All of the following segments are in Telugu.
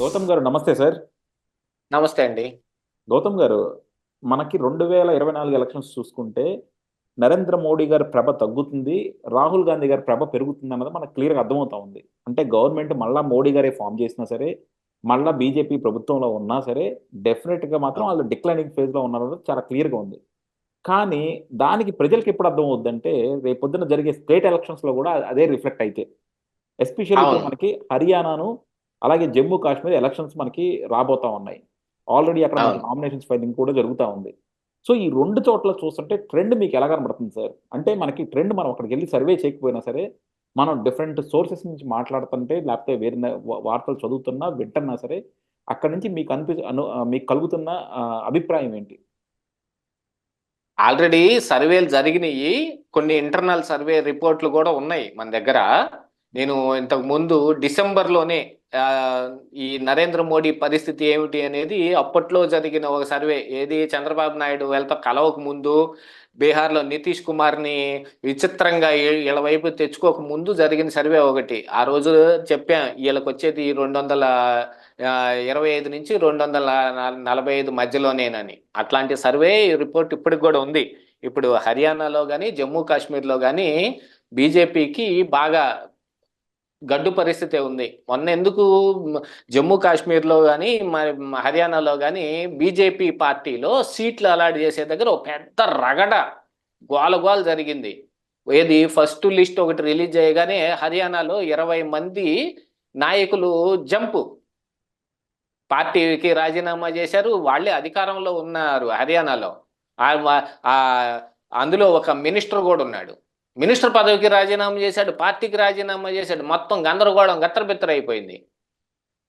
గౌతమ్ గారు నమస్తే సార్. నమస్తే అండి. గౌతమ్ గారు మనకి రెండు వేల ఇరవై నాలుగు ఎలక్షన్స్ చూసుకుంటే నరేంద్ర మోడీ గారి ప్రభ తగ్గుతుంది రాహుల్ గాంధీ గారి ప్రభ పెరుగుతుంది అన్నది మనకు క్లియర్గా అర్థమవుతా ఉంది. అంటే గవర్నమెంట్ మళ్ళా మోడీ గారే ఫామ్ చేసినా సరే మళ్ళా బీజేపీ ప్రభుత్వంలో ఉన్నా సరే డెఫినెట్గా మాత్రం వాళ్ళు డిక్లైనింగ్ ఫేజ్లో ఉన్నారన్నది చాలా క్లియర్గా ఉంది. కానీ దానికి ప్రజలకు ఎప్పుడు అర్థం అవుద్దంటే రేపు పొద్దున జరిగే స్టేట్ ఎలక్షన్స్లో కూడా అదే రిఫ్లెక్ట్ అయితే. ఎస్పెషల్లీ. మనకి హర్యానాను అలాగే జమ్మూ కాశ్మీర్ ఎలక్షన్స్ మనకి రాబోతా ఉన్నాయి. ఆల్రెడీ అక్కడ. నామినేషన్స్ ఫైలింగ్ కూడా జరుగుతూ ఉంది. సో ఈ రెండు చోట్ల చూస్తుంటే ట్రెండ్ మీకు ఎలా కనబడుతుంది సార్? అంటే మనకి ట్రెండ్ మనం అక్కడికి వెళ్ళి సర్వే చేయకపోయినా సరే మనం డిఫరెంట్ సోర్సెస్ నుంచి మాట్లాడుతుంటే లేకపోతే వేరే వార్తలు చదువుతున్నా వింటున్నా సరే అక్కడ నుంచి మీకు అనిపి అను మీకు కలుగుతున్న అభిప్రాయం ఏంటి? ఆల్రెడీ సర్వేలు జరిగినాయి. కొన్ని ఇంటర్నల్ సర్వే రిపోర్ట్లు కూడా ఉన్నాయి మన దగ్గర. నేను ఇంతకు ముందు డిసెంబర్లోనే ఈ నరేంద్ర మోడీ పరిస్థితి ఏమిటి అనేది అప్పట్లో జరిగిన ఒక సర్వే. ఏది చంద్రబాబు నాయుడు వెళ్తా కలవక ముందు బీహార్లో నితీష్ కుమార్ని విచిత్రంగా వీళ్ళ వైపు తెచ్చుకోక ముందు జరిగిన సర్వే ఒకటి. ఆ రోజు చెప్పాం వీళ్ళకి వచ్చేది రెండు వందల ఇరవై ఐదు నుంచి రెండు వందల నలభై ఐదు మధ్యలోనేనని. అట్లాంటి సర్వే రిపోర్ట్ ఇప్పటికి కూడా ఉంది. ఇప్పుడు హర్యానాలో కానీ జమ్మూ కాశ్మీర్లో కానీ బీజేపీకి బాగా గడ్డు పరిస్థితి ఉంది. మొన్న ఎందుకు జమ్మూ కాశ్మీర్లో కానీ మరి మ- హర్యానాలో కానీ బీజేపీ పార్టీలో సీట్లు అలాట్ చేసే దగ్గర ఒక పెద్ద రగడ గోల గోల జరిగింది. ఏది? ఫస్ట్ లిస్ట్ ఒకటి రిలీజ్ చేయగానే హర్యానాలో ఇరవై మంది నాయకులు జంపు. పార్టీకి రాజీనామా చేశారు వాళ్ళే అధికారంలో ఉన్నారు హర్యానాలో. అందులో ఒక మినిస్టర్ కూడా ఉన్నాడు. మినిస్టర్ పదవికి రాజీనామా చేశాడు పార్టీకి రాజీనామా చేశాడు మొత్తం గందరగోళం గత్తరబిత్తరైపోయింది.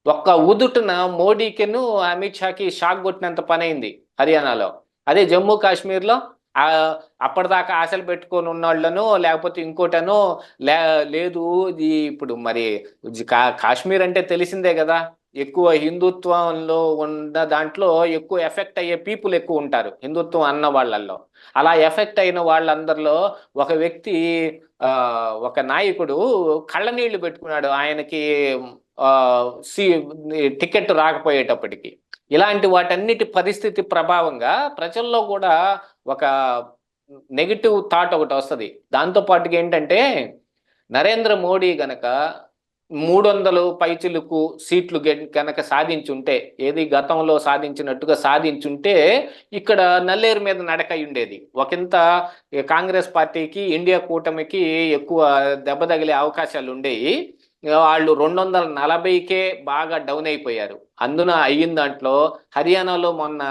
ఒక్క ఉదుటున మోడీకిను అమిత్ షాకి షాక్ కొట్టినంత పని అయింది హర్యానాలో. అదే జమ్మూ కాశ్మీర్లో అప్పటిదాకా ఆశలు పెట్టుకొని ఉన్నోళ్ళను లేకపోతే ఇంకోటనో లే లేదు ఇది ఇప్పుడు మరి కాశ్మీర్ అంటే తెలిసిందే కదా. ఎక్కువ హిందుత్వంలో ఉన్న దాంట్లో ఎక్కువ ఎఫెక్ట్ అయ్యే పీపుల్ ఎక్కువ ఉంటారు హిందుత్వం అన్న వాళ్ళల్లో. అలా ఎఫెక్ట్ అయిన వాళ్ళందరిలో ఒక వ్యక్తి ఒక నాయకుడు కళ్ళనీళ్ళు పెట్టుకున్నాడు ఆయనకి సీ సి టికెట్ రాకపోయేటప్పటికి. ఇలాంటి వాటన్నిటి పరిస్థితి ప్రభావంగా ప్రజల్లో కూడా ఒక నెగిటివ్ థాట్ ఒకటి వస్తుంది. దాంతో పాటుగా ఏంటంటే నరేంద్ర మోడీ గనక మూడు వందలు పైచిలుకు సీట్లు కనుక సాధించుంటే ఏది గతంలో సాధించినట్టుగా సాధించుంటే ఇక్కడ నల్లేరు మీద నడక ఉండేది. ఒకంత కాంగ్రెస్ పార్టీకి ఇండియా కూటమికి ఎక్కువ దెబ్బ తగిలే అవకాశాలు ఉండేవి వాళ్ళు రెండు వందల నలభైకే బాగా డౌన్ అయిపోయారు. అందున అయిన దాంట్లో హర్యానాలో మొన్న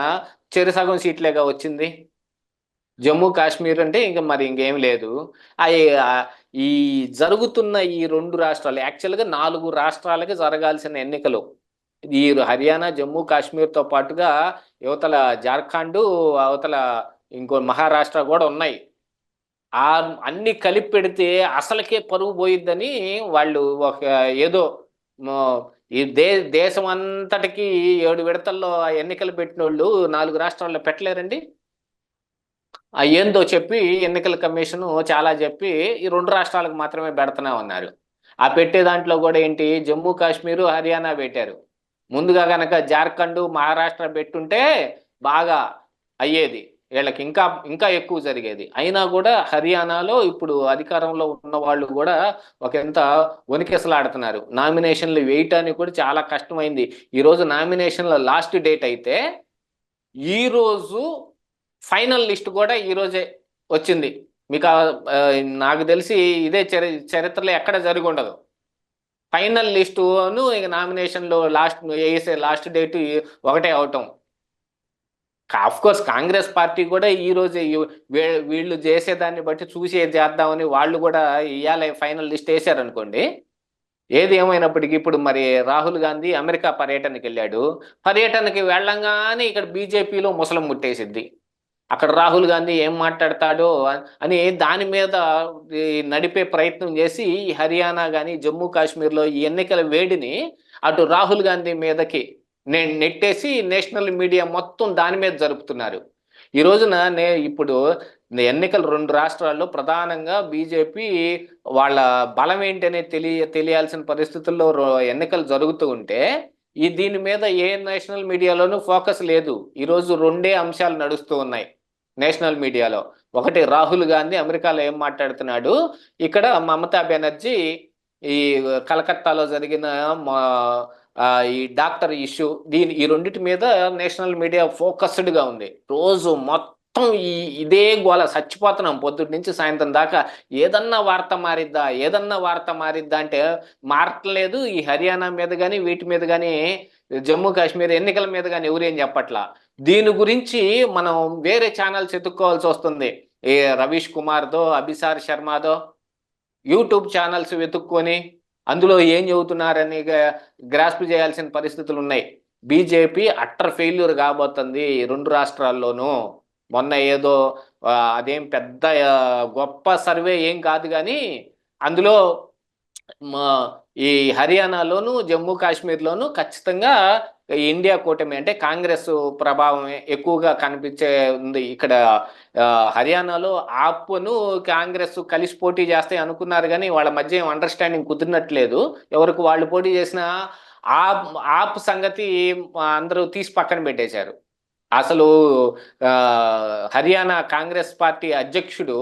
చెరుసగం సీట్లేగా వచ్చింది. జమ్మూ కాశ్మీర్ అంటే ఇంకా మరి ఇంకేం లేదు. అవి ఆ, ఈ జరుగుతున్న ఈ రెండు రాష్ట్రాలు యాక్చువల్గా నాలుగు రాష్ట్రాలకి జరగాల్సిన ఎన్నికలు. ఈ హర్యానా జమ్మూ కాశ్మీర్తో పాటుగా యువతల జార్ఖండ్ అవతల ఇంకో మహారాష్ట్ర కూడా ఉన్నాయి. ఆ అన్ని కలిపి పెడితే అసలకే పరుగు పోయిద్దని వాళ్ళు ఒక ఏదో ఈ దే దేశం అంతటికి ఏడు విడతల్లో ఆ ఎన్నికలు పెట్టిన వాళ్ళు నాలుగు రాష్ట్రాల్లో పెట్టలేరండి? ఏందో చెప్పి ఎన్నికల కమిషన్ చాలా చెప్పి ఈ రెండు రాష్ట్రాలకు మాత్రమే పెడుతున్నా ఉన్నారు. ఆ పెట్టే దాంట్లో కూడా ఏంటి? జమ్మూ కాశ్మీరు హర్యానా పెట్టారు. ముందుగా కనుక జార్ఖండ్ మహారాష్ట్ర పెట్టుంటే బాగా అయ్యేది. వీళ్ళకి ఇంకా ఇంకా ఎక్కువ జరిగేది. అయినా కూడా హర్యానాలో ఇప్పుడు అధికారంలో ఉన్న వాళ్ళు కూడా ఒక ఎంత వణికెసలాడుతున్నారు. నామినేషన్లు వేయటానికి కూడా చాలా కష్టమైంది. ఈరోజు నామినేషన్ల లాస్ట్ డేట్ అయితే ఈరోజు ఫైనల్ లిస్ట్ కూడా ఈరోజే వచ్చింది. మీకు నాకు తెలిసి ఇదే చరి చరిత్రలో ఎక్కడ జరిగి ఉండదు. ఫైనల్ లిస్టును ఇక నామినేషన్లో లాస్ట్ వేసే లాస్ట్ డేట్ ఒకటే అవటం. ఆఫ్ కోర్స్ కాంగ్రెస్ పార్టీ కూడా ఈ వీళ్ళు చేసేదాన్ని బట్టి చూసి చేద్దామని వాళ్ళు కూడా ఇవాళ ఫైనల్ లిస్ట్ వేసారనుకోండి ఏది ఏమైనప్పటికీ ఇప్పుడు మరి రాహుల్ గాంధీ అమెరికా పర్యటనకి వెళ్ళాడు. పర్యటనకి వెళ్ళంగానే ఇక్కడ బీజేపీలో ముసలం ముట్టేసిద్ది అక్కడ రాహుల్ గాంధీ ఏం మాట్లాడతాడో అని దాని మీద నడిపే ప్రయత్నం చేసి ఈ హర్యానా కానీ జమ్మూ కాశ్మీర్లో ఈ ఎన్నికల వేడిని అటు రాహుల్ గాంధీ మీదకి నేను నెట్టేసి నేషనల్ మీడియా మొత్తం దాని మీద జరుపుతున్నారు. ఈ రోజున నే ఇప్పుడు ఎన్నికలు రెండు రాష్ట్రాల్లో ప్రధానంగా బీజేపీ వాళ్ళ బలం ఏంటనే తెలియ తెలియాల్సిన పరిస్థితుల్లో ఎన్నికలు జరుగుతూ ఉంటే ఈ దీని మీద ఏ నేషనల్ మీడియాలోనూ ఫోకస్ లేదు. ఈరోజు రెండే అంశాలు నడుస్తూ ఉన్నాయి. నేషనల్ మీడియాలో. ఒకటి రాహుల్ గాంధీ అమెరికాలో ఏం మాట్లాడుతున్నాడు? ఇక్కడ మమతా బెనర్జీ ఈ కలకత్తాలో జరిగిన మా ఈ డాక్టర్ ఇష్యూ దీని ఈ రెండింటి మీద నేషనల్ మీడియా ఫోకస్డ్గా ఉంది. రోజు మొత్తం ఈ ఇదే గోల చచ్చిపోతున్నాం పొద్దుటి నుంచి సాయంత్రం దాకా. ఏదన్నా వార్త మారిద్దా? ఏదన్నా వార్త మారిద్దా అంటే మారట్లేదు. ఈ హర్యానా మీద కానీ వీటి మీద కానీ జమ్మూ కాశ్మీర్ ఎన్నికల మీద కానీ ఎవరేం చెప్పట్లా? దీని గురించి మనం వేరే ఛానల్స్ ఎత్తుక్కోవాల్సి వస్తుంది. ఏ రవీష్ కుమార్దో అభిసార్ శర్మదో యూట్యూబ్ ఛానల్స్ వెతుక్కొని అందులో ఏం చెబుతున్నారని గ్రాస్ప్ చేయాల్సిన పరిస్థితులు ఉన్నాయి. బీజేపీ అట్టర్ ఫెయిల్యూర్ కాబోతుంది రెండు రాష్ట్రాల్లోనూ. మొన్న ఏదో అదేం పెద్ద గొప్ప సర్వే ఏం కాదు కానీ అందులో ఈ హర్యానాలోను జమ్మూ కాశ్మీర్లోను ఖచ్చితంగా ఇండియా కూటమి అంటే కాంగ్రెస్ ప్రభావం ఎక్కువగా కనిపించే ఉంది ఇక్కడ. హర్యానాలో ఆప్ను కాంగ్రెస్ కలిసి పోటీ చేస్తాయి అనుకున్నారు కానీ వాళ్ళ మధ్య ఏం అండర్స్టాండింగ్ కుదిరినట్లేదు. ఎవరికి వాళ్ళు పోటీ చేసిన ఆప్ ఆప్ సంగతి అందరూ తీసి పక్కన పెట్టేశారు. అసలు హర్యానా కాంగ్రెస్ పార్టీ అధ్యక్షుడు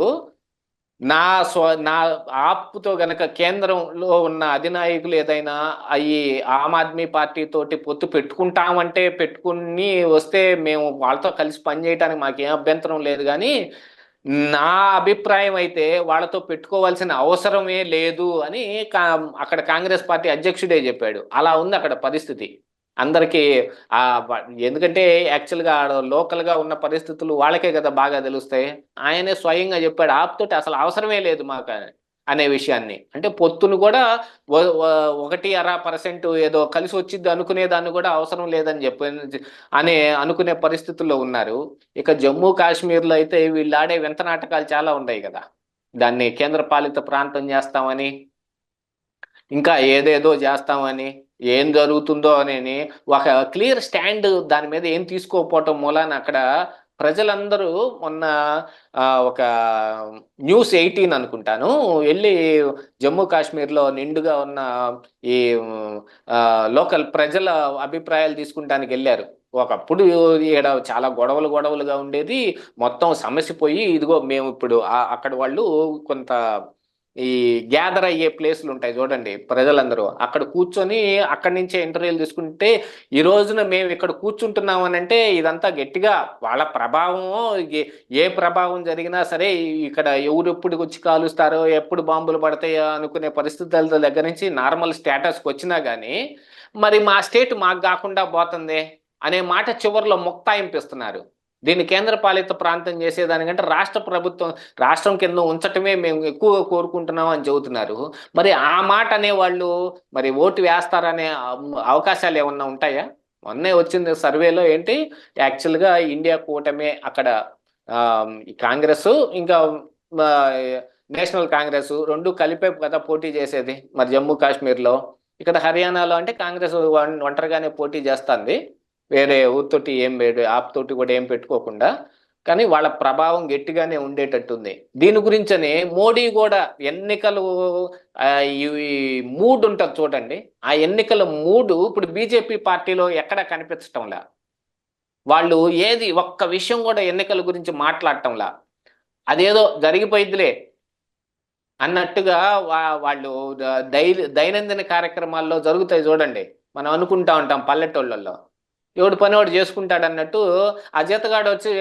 నా స్వ నా ఆప్తో గనక కేంద్రంలో ఉన్న అధినాయకులు ఏదైనా అవి ఆమ్ ఆద్మీ పార్టీ తోటి పొత్తు పెట్టుకుంటామంటే పెట్టుకుని వస్తే మేము వాళ్ళతో కలిసి పనిచేయడానికి మాకేం అభ్యంతరం లేదు. కానీ నా అభిప్రాయం అయితే వాళ్ళతో పెట్టుకోవాల్సిన అవసరమే లేదు అని కా అక్కడ కాంగ్రెస్ పార్టీ అధ్యక్షుడే చెప్పాడు. అలా ఉంది అక్కడ పరిస్థితి. అందరికీ ఎందుకంటే యాక్చువల్గా ఆడ లోకల్గా ఉన్న పరిస్థితులు వాళ్ళకే కదా బాగా తెలుస్తాయి ఆయనే స్వయంగా చెప్పాడు ఆప్తోటి అసలు అవసరమే లేదు మాకు అనే విషయాన్ని. అంటే పొత్తును కూడా ఒకటి అర పర్సెంట్ ఏదో కలిసి వచ్చింది అనుకునే దాన్ని కూడా అవసరం లేదని చెప్పి అనే అనుకునే పరిస్థితుల్లో ఉన్నారు. ఇక జమ్మూ కాశ్మీర్లో అయితే వీళ్ళు ఆడే వింత నాటకాలు చాలా ఉన్నాయి కదా. దాన్ని కేంద్ర పాలిత ప్రాంతం చేస్తామని ఇంకా ఏదేదో చేస్తామని ఏం జరుగుతుందో అని ఒక క్లియర్ స్టాండ్ దాని మీద ఏం తీసుకోకపోవటం మూలాన అక్కడ ప్రజలందరూ మొన్న ఒక న్యూస్ ఎయిటీన్ అనుకుంటాను వెళ్ళి జమ్మూ కాశ్మీర్లో నిండుగా ఉన్న ఈ లోకల్ ప్రజల అభిప్రాయాలు తీసుకుంటానికి వెళ్ళారు. ఒకప్పుడు ఇక్కడ చాలా గొడవలు గొడవలుగా ఉండేది మొత్తం సమస్య పోయి ఇదిగో మేము ఇప్పుడు అక్కడ వాళ్ళు కొంత ఈ గ్యాదర్ అయ్యే ప్లేస్లు ఉంటాయి చూడండి ప్రజలందరూ. అక్కడ కూర్చొని అక్కడి నుంచే ఇంటర్వ్యూలు తీసుకుంటే ఈ రోజున మేము ఇక్కడ కూర్చుంటున్నాం అని అంటే ఇదంతా గట్టిగా వాళ్ళ ప్రభావం ఏ- ప్రభావం జరిగినా సరే ఇక్కడ ఎవరు ఎప్పుడు వచ్చి కాలుస్తారో ఎప్పుడు బాంబులు పడతాయో అనుకునే పరిస్థితుల దగ్గర నుంచి నార్మల్ స్టేటస్కి వచ్చినా కానీ మరి మా స్టేట్ మాకు కాకుండా పోతుంది అనే మాట చివరిలో ముక్తాయింపిస్తున్నారు. దీన్ని కేంద్ర పాలిత ప్రాంతం చేసేదానికంటే రాష్ట్ర ప్రభుత్వం రాష్ట్రం కింద ఉంచటమే మేము ఎక్కువ కోరుకుంటున్నాం అని చెబుతున్నారు. మరి ఆ మాట అనే వాళ్ళు మరి ఓటు వేస్తారనే అవకాశాలు ఏమన్నా ఉంటాయా? మొన్నే వచ్చింది సర్వేలో ఏంటి? యాక్చువల్గా ఇండియా కూటమే అక్కడ కాంగ్రెస్ ఇంకా నేషనల్ కాంగ్రెస్ రెండు కలిపే కదా పోటీ చేసేది. మరి జమ్మూ కాశ్మీర్లో. ఇక్కడ హర్యానాలో అంటే కాంగ్రెస్ ఒంటరిగానే పోటీ చేస్తుంది. వేరే ఊరితోటి ఏం పె- ఆప్ తోటి కూడా ఏం పెట్టుకోకుండా కానీ వాళ్ళ ప్రభావం గట్టిగానే ఉండేటట్టుంది. దీని గురించనే మోడీ కూడా ఎన్నికలు ఈ మూడ్ ఉంటుంది చూడండి. ఆ ఎన్నికల మూడు ఇప్పుడు బీజేపీ పార్టీలో ఎక్కడ కనిపించటంలా వాళ్ళు ఏది ఒక్క విషయం కూడా ఎన్నికల గురించి మాట్లాడటంలా అదేదో జరిగిపోయిద్దిలే. అన్నట్టుగా వా- వాళ్ళు దై దైనందిన కార్యక్రమాల్లో జరుగుతాయి చూడండి. మనం అనుకుంటా ఉంటాం పల్లెటూళ్ళల్లో. ఎవడు పని వాడు చేసుకుంటాడు అన్నట్టు ఆ జీతగాడు వచ్చి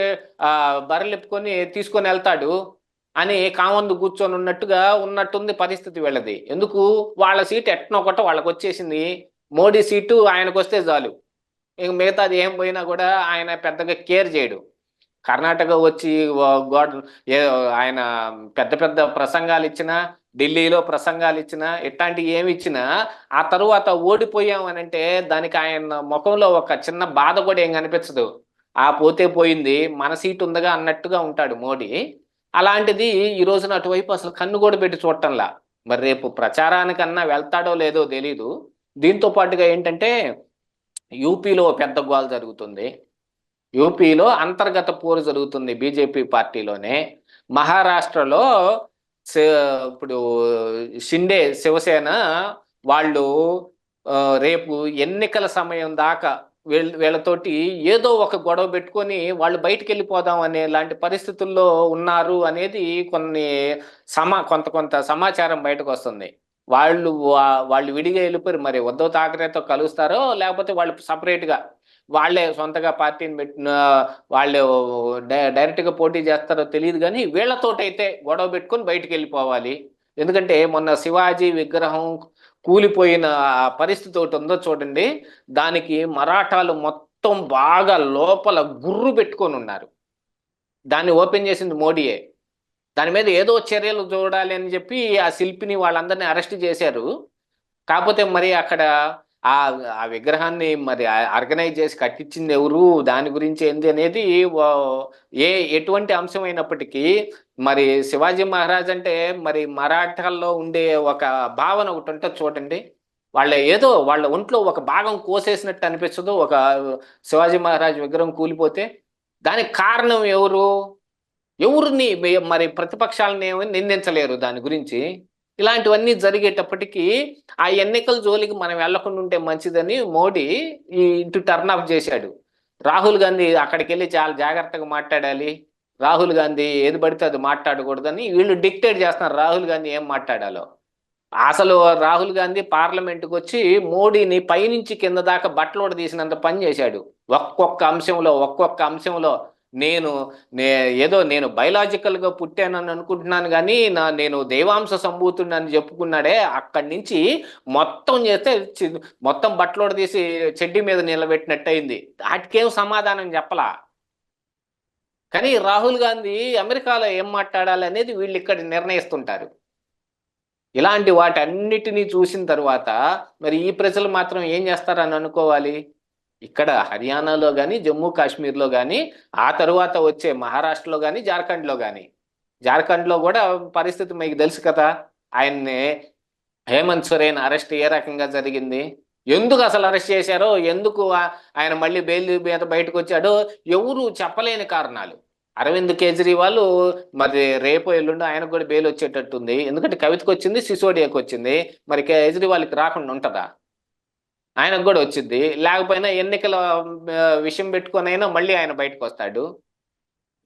ఆ తీసుకొని వెళ్తాడు అని కామందు కూర్చొని ఉన్నట్టుగా ఉన్నట్టుంది పరిస్థితి వెళ్ళది. ఎందుకు? వాళ్ళ సీట్ ఎట్నో వాళ్ళకి వచ్చేసింది. మోడీ సీటు ఆయనకు వస్తే చాలు. ఇంక మిగతాది ఏం పోయినా కూడా ఆయన పెద్దగా కేర్ చేయడు. కర్ణాటక వచ్చి గోడ ఆయన పెద్ద పెద్ద ప్రసంగాలు ఇచ్చినా ఢిల్లీలో ప్రసంగాలు ఇచ్చినా ఇట్లాంటివి ఏమి ఇచ్చినా ఆ తరువాత ఓడిపోయాం అని అంటే దానికి ఆయన ముఖంలో ఒక చిన్న బాధ కూడా ఏం కనిపించదు. ఆ పోతే పోయింది మన సీట్ ఉందిగా అన్నట్టుగా ఉంటాడు మోడీ. అలాంటిది ఈ రోజున అటువైపు అసలు కన్ను కూడా పెట్టి చూడటంలా. మరి రేపు ప్రచారానికన్నా వెళ్తాడో లేదో తెలీదు. దీంతో పాటుగా ఏంటంటే యూపీలో పెద్ద గోల్ జరుగుతుంది. యూపీలో అంతర్గత పోరు జరుగుతుంది బీజేపీ పార్టీలోనే. మహారాష్ట్రలో ఇప్పుడు షిండే శివసేన వాళ్ళు రేపు ఎన్నికల సమయం దాకా వీళ్ళ వీళ్ళతోటి ఏదో ఒక గొడవ పెట్టుకొని వాళ్ళు బయటికి వెళ్ళిపోదాం అనే లాంటి పరిస్థితుల్లో ఉన్నారు అనేది కొన్ని సమా కొంత కొంత సమాచారం బయటకు వస్తుంది. వాళ్ళు వా- వాళ్ళు విడిగా వెళ్ళిపోయి మరి ఉద్ధవ్ ఠాకరేతో కలుస్తారో లేకపోతే వాళ్ళు సపరేట్గా వాళ్ళే సొంతగా పార్టీని పెట్టిన వాళ్ళు డై- డైరెక్ట్గా పోటీ చేస్తారో తెలియదు కానీ వీళ్ళతోటైతే గొడవ పెట్టుకొని బయటికి వెళ్ళిపోవాలి. ఎందుకంటే మొన్న శివాజీ విగ్రహం కూలిపోయిన పరిస్థితి ఒకటి ఉందో చూడండి. దానికి మరాఠాలు మొత్తం బాగా లోపల గుర్రు పెట్టుకొని ఉన్నారు. దాన్ని ఓపెన్ చేసింది మోడీయే. దాని మీద ఏదో చర్యలు చూడాలి అని చెప్పి ఆ శిల్పిని వాళ్ళందరినీ అరెస్ట్ చేశారు. కాకపోతే మరి అక్కడ ఆ ఆ విగ్రహాన్ని మరి ఆర్గనైజ్ చేసి కట్టించింది ఎవరు? దాని గురించి ఏంది అనేది ఏ ఎటువంటి అంశం అయినప్పటికీ మరి శివాజీ మహారాజ్ అంటే మరి మరాఠాల్లో ఉండే ఒక భావన ఒకటి ఉంటుంది చూడండి. వాళ్ళ ఏదో వాళ్ళ ఒంట్లో ఒక భాగం కోసేసినట్టు అనిపించదు ఒక శివాజీ మహారాజ్ విగ్రహం కూలిపోతే దానికి కారణం ఎవరు? ఎవరిని మరి ప్రతిపక్షాలని ఏమీ నిందించలేరు దాని గురించి. ఇలాంటివన్నీ జరిగేటప్పటికీ ఆ ఎన్నికల జోలికి మనం వెళ్ళకుండా ఉంటే మంచిదని మోడీ ఈ ఇటు టర్న్ ఆఫ్ చేశాడు. రాహుల్ గాంధీ అక్కడికి వెళ్ళి చాలా జాగ్రత్తగా మాట్లాడాలి. రాహుల్ గాంధీ ఏది పడితే అది మాట్లాడకూడదని వీళ్ళు డిక్టేట్ చేస్తున్నారు. రాహుల్ గాంధీ ఏం మాట్లాడాలో. అసలు రాహుల్ గాంధీ పార్లమెంటుకు వచ్చి మోడీని పైనుంచి కింద దాకా బట్టలోడ తీసినంత పని చేశాడు. ఒక్కొక్క అంశంలో ఒక్కొక్క అంశంలో నేను నే ఏదో నేను బయలాజికల్గా పుట్టానని అనుకుంటున్నాను కానీ నా నేను దైవాంశ సంభూతుడని చెప్పుకున్నాడే అక్కడి నుంచి మొత్తం చేస్తే మొత్తం బట్టలోడ తీసి చెడ్డి మీద నిలబెట్టినట్టు అయింది వాటికేం సమాధానం చెప్పలా? కానీ రాహుల్ గాంధీ అమెరికాలో ఏం మాట్లాడాలి అనేది వీళ్ళు ఇక్కడ నిర్ణయిస్తుంటారు. ఇలాంటి వాటన్నిటినీ చూసిన తర్వాత మరి ఈ ప్రజలు మాత్రం ఏం చేస్తారని అనుకోవాలి? ఇక్కడ హర్యానాలో కానీ జమ్మూ కాశ్మీర్లో కానీ ఆ తరువాత వచ్చే మహారాష్ట్రలో కానీ జార్ఖండ్లో కానీ జార్ఖండ్లో కూడా పరిస్థితి మీకు తెలుసు కదా ఆయన్ని హేమంత్ సొరేన్ అరెస్ట్ ఏ రకంగా జరిగింది? ఎందుకు అసలు అరెస్ట్ చేశారో? ఎందుకు ఆయన మళ్ళీ బెయిల్ మీద బయటకు వచ్చాడో? ఎవరు చెప్పలేని కారణాలు. అరవింద్ కేజ్రీవాల్ మరి రేపు ఎల్లుండి ఆయనకు కూడా బెయిల్ వచ్చేటట్టుంది. ఎందుకంటే కవితకు వచ్చింది సిసోడియాకి వచ్చింది మరి కేజ్రీవాల్కి రాకుండా ఉంటుందా? ఆయనకు కూడా వచ్చింది లేకపోయినా ఎన్నికల విషయం పెట్టుకొని అయినా మళ్ళీ ఆయన బయటకు వస్తాడు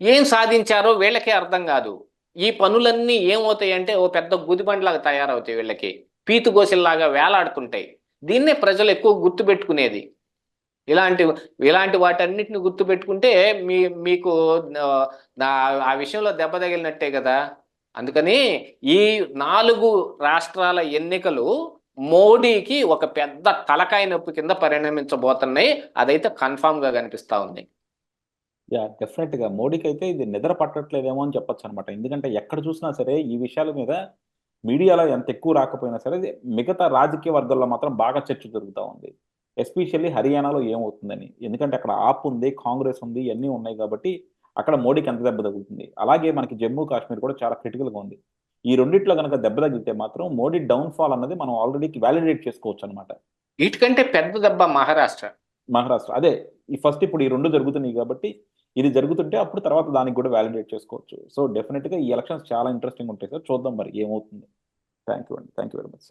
ఏం సాధించారో వీళ్ళకే అర్థం కాదు. ఈ పనులన్నీ ఏమవుతాయంటే ఓ పెద్ద గుదిబండ్లాగా తయారవుతాయి వీళ్ళకి. పీతుగోసిల్లాగా వేలాడుతుంటాయి. దీన్నే ప్రజలు ఎక్కువ గుర్తుపెట్టుకునేది. ఇలాంటి ఇలాంటి వాటన్నిటిని గుర్తుపెట్టుకుంటే మీ మీకు ఆ విషయంలో దెబ్బ తగిలినట్టే కదా. అందుకని ఈ నాలుగు రాష్ట్రాల ఎన్నికలు మోడీకి ఒక పెద్ద తలకాయ నొప్పి కింద పరిణమించబోతున్నాయి. అదైతే కన్ఫామ్గా కనిపిస్తా ఉంది. యా డెఫినెట్గా. మోడీకి అయితే ఇది నిద్ర పట్టట్లేదేమో అని చెప్పొచ్చు అనమాట ఎందుకంటే ఎక్కడ చూసినా సరే ఈ విషయాల మీద మీడియాలో ఎంత ఎక్కువ రాకపోయినా సరే ఇది మిగతా రాజకీయ వర్గాల్లో మాత్రం బాగా చర్చ జరుగుతూ ఉంది. ఎస్పెషల్లీ హర్యానాలో ఏమవుతుందని. ఎందుకంటే అక్కడ ఆప్ ఉంది కాంగ్రెస్ ఉంది ఇవన్నీ ఉన్నాయి కాబట్టి అక్కడ మోడీకి ఎంత దెబ్బ తగులుతుంది. అలాగే మనకి జమ్మూ కాశ్మీర్ కూడా చాలా క్రిటికల్గా ఉంది. ఈ రెండిట్లో కనుక దెబ్బ తగిలితే మాత్రం మోడీ డౌన్ ఫాల్ అన్నది మనం ఆల్రెడీ వ్యాలిడేట్ చేసుకోవచ్చు అనమాట వీటికంటే పెద్ద దెబ్బ మహారాష్ట్ర. మహారాష్ట్ర. అదే ఈ ఫస్ట్ ఇప్పుడు ఈ రెండు జరుగుతున్నాయి కాబట్టి ఇది జరుగుతుంటే అప్పుడు తర్వాత దానికి కూడా వ్యాలిడేట్ చేసుకోవచ్చు. సో డెఫినెట్గా ఈ ఎలక్షన్స్ చాలా ఇంట్రెస్టింగ్ ఉంటాయి సార్. చూద్దాం మరి ఏమవుతుంది. థ్యాంక్ యూ అండి. Thank you very much sir.